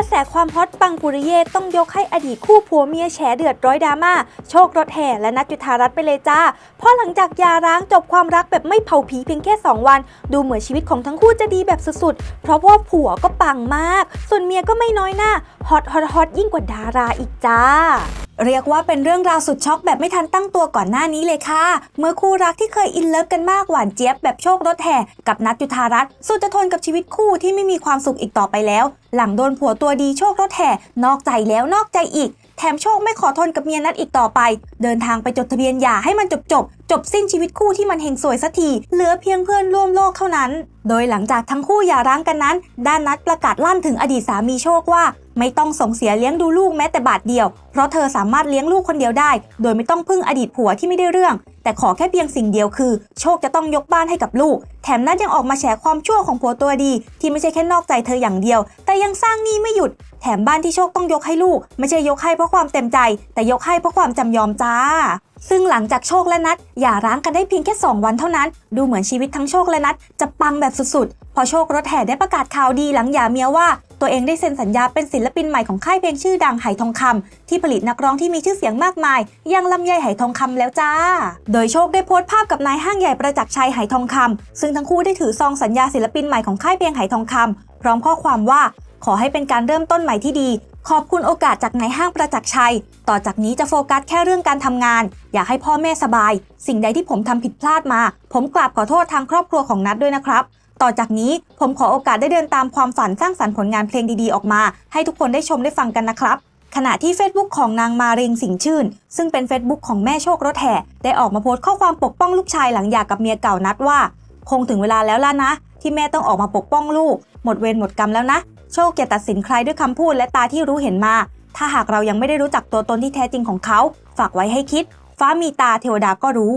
ระแสความฮอตปังปุริเย่ต้องยกให้อดีตคู่ผัวเมียแฉเดือดร้อยดราม่าโชครถแห่และนัทจุธารัตน์ไปเลยจ้า เพราะหลังจากยาร้างจบความรักแบบไม่เผาผีเพียงแค่ 2 วัน ดูเหมือนชีวิตของทั้งคู่จะดีแบบสุดๆ เพราะว่าผัวก็ปังมาก ส่วนเมียก็ไม่น้อยหน้าฮอตฮอตฮอตยิ่งกว่าดาราอีกจ้า เรียกว่าเป็นเรื่องราวสุดช็อกแบบไม่ทันตั้งตัวก่อนหน้านี้เลยค่ะ เมื่อคู่รักที่เคยอินเลิฟกันมากหวานเจี๊ยบแบบโชครถแห่กับนัทยุทธารัตน์สุดจะทนกับชีวิตคู่ที่ไม่มีความสุขอีกต่อไปแล้ว หลังโดนผัวตัวดีโชครถแห่นอกใจแล้วนอกใจอีก แถมโชคไม่ขอทนกับเมียนัทอีกต่อไป เดินทางไปจดทะเบียนหย่าให้มันจบจบจบสิ้นชีวิตคู่ที่มันเฮงสวยสักที เหลือเพียงเพื่อนร่วมโลกเท่านั้น โดยหลังจากทั้งคู่หย่าร้างกันนั้น ด้านนัทประกาศลั่นถึงอดีตสามีโชคว่า ไม่ต้องส่งเสียเลี้ยงดูลูกแม้แต่บาทเดียว เพราะเธอสามารถเลี้ยงลูกคนเดียวได้ โดยไม่ต้องพึ่งอดีตผัวที่ไม่ได้เรื่อง แต่ขอแค่เพียงสิ่งเดียวคือ โชคจะต้องยกบ้านให้กับลูก แถมนัทยังออกมาแฉความชั่วของผัวตัวดี ที่ไม่ใช่แค่นอกใจเธออย่างเดียว แต่ยังสร้างหนี้ไม่หยุด แถมบ้านที่โชคต้องยกให้ลูก ไม่ใช่ยกให้เพราะความเต็มใจ แต่ยกให้เพราะความจำยอมจ้า ซึ่งหลังจากโชคและนัทหย่าร้างกันได้เพียงแค่ 2 วันเท่านั้น ดูเหมือนชีวิตทั้งโชคและนัทจะปังแบบสุดๆ พอโชครถแห่ได้ประกาศข่าวดีหลังหย่าเมียว่า ตัวเองได้เซ็นสัญญาเป็นศิลปินใหม่ของค่ายเพลงชื่อดังไหทองคำที่ผลิตนักร้องที่มีชื่อเสียงมากมายอยังลำไยไหทองคำแล้วจ้า โดยโชคได้โพสต์ภาพกับนายห้างใหญ่ประจักษ์ชัยไหทองคำซึ่งทั้งคู่ได้ถือซองสัญญาศิลปินใหม่ของค่ายเพลงไหทองคำพร้อมข้อความว่าขอให้เป็นการเริ่มต้นใหม่ที่ดี ขอบคุณโอกาสจากนายห้างประจักษ์ชัย ต่อจากนี้จะโฟกัสแค่เรื่องการทำงาน อยากให้พ่อแม่สบาย สิ่งใดที่ผมทำผิดพลาดมา ผมกราบขอโทษทางครอบครัวของนัดด้วยนะครับ ต่อจากนี้ผมขอโอกาสได้เดินตามความฝันสร้างสรรค์ผลงานเพลงดีๆออกมา ให้ทุกคนได้ชมได้ฟังกันนะครับขณะที่ Facebook ของนางมาริงสิงชื่น ซึ่งเป็น Facebook ของแม่โชครถแห่ได้ออกมาโพสต์ข้อความปกป้องลูกชายหลังหย่ากับเมียเก่านัดว่า คงถึงเวลาแล้วล่ะนะ ที่แม่ต้องออกมาปกป้องลูก หมดเวรหมดกรรมแล้วนะ โชคอย่าตัดสินใครด้วยคำพูดและตาที่รู้เห็นมา ถ้าหากเรายังไม่ได้รู้จักตัวตนที่แท้จริงของเขา ฝากไว้ให้คิด ฟ้ามีตาเทวดาก็รู้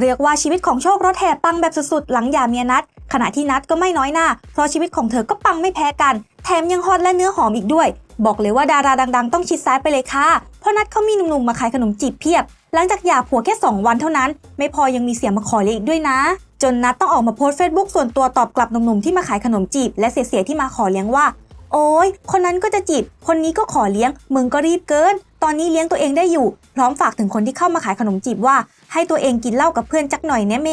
เรียกว่าชีวิตของโชครถแห่ปังแบบสุดๆ หลังหย่าเมียนัด ขณะที่นัดก็ไม่น้อยหน้า เพราะชีวิตของเธอก็ปังไม่แพ้กัน แถมยังฮอตและเนื้อหอมอีกด้วย บอกเลยว่าดาราดัง ๆ ต้องชิดซ้ายไปเลยค่ะ เพราะนัดเขามีหนุ่มๆมาขายขนมจีบเพียบ หลังจากหย่าผัวแค่ 2 วันเท่านั้น ไม่พอยังมีเสียงมาขอเลี้ยงอีกด้วยนะจนนัดต้องออกมาโพสต์เฟซบุ๊กส่วนตัวตอบกลับหนุ่มๆที่มาขายขนมจีบและเสียๆที่มาขอเลี้ยงว่า โอ้ยคนนั้นก็จะจีบ คนนี้ก็ขอเลี้ยง มึงก็รีบเกิน ตอนนี้เลี้ยงตัวเองได้อยู่ พร้อมฝากถึงคนที่เข้ามาขายขนมจีบว่า ให้ตัวเองกินเหล้ากับเพื่อนจักหน่อยแน่เม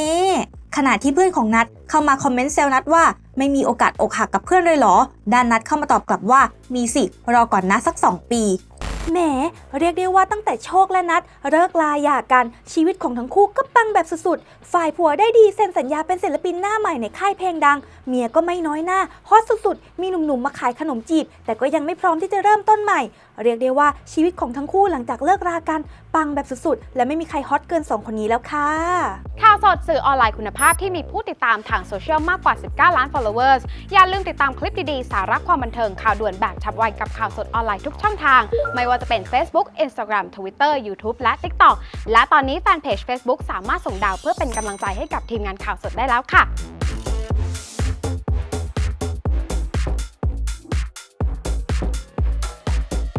ขณะที่เพื่อนของนัดเข้ามาคอมเมนต์เซลนัดว่า ไม่มีโอกาสอกหักกับเพื่อนเลยเหรอ ด้านนัดเข้ามาตอบกลับว่า มีสิ รอก่อนนะสัก 2 ปี แหมเรียกได้ว่าตั้งแต่โชคและนัดเลิกลาหย่ากันชีวิตของทั้งคู่ก็ปังแบบสุดๆ ฝ่ายผัวได้ดีเซ็นสัญญาเป็นศิลปินหน้าใหม่ในค่ายเพลงดัง เมียก็ไม่น้อยหน้าฮอตสุดๆ มีหนุ่มๆมาขายขนมจีบ แต่ก็ยังไม่พร้อมที่จะเริ่มต้นใหม่ เรียกได้ว่าชีวิตของทั้งคู่หลังจากเลิกรากัน ปังแบบสุดๆ และไม่มีใครฮอตเกินสองคนนี้แล้วค่ะ ข่าวสดสื่อออนไลน์คุณภาพที่มีผู้ติดตามทางโซเชียลมากกว่า 19 ล้าน followers อย่าลืมติดตามคลิปดีๆสาระความบันเทิงข่าวด่วนแบบฉับไวกับข่าวสดออนไลน์ทุกช่องทางไม่ว่าจะเป็น Facebook Instagram Twitter YouTube และ TikTok และตอนนี้แฟนเพจ Facebook สามารถส่งดาวเพื่อเป็นกำลังใจให้กับทีมงานข่าวสดได้แล้วค่ะ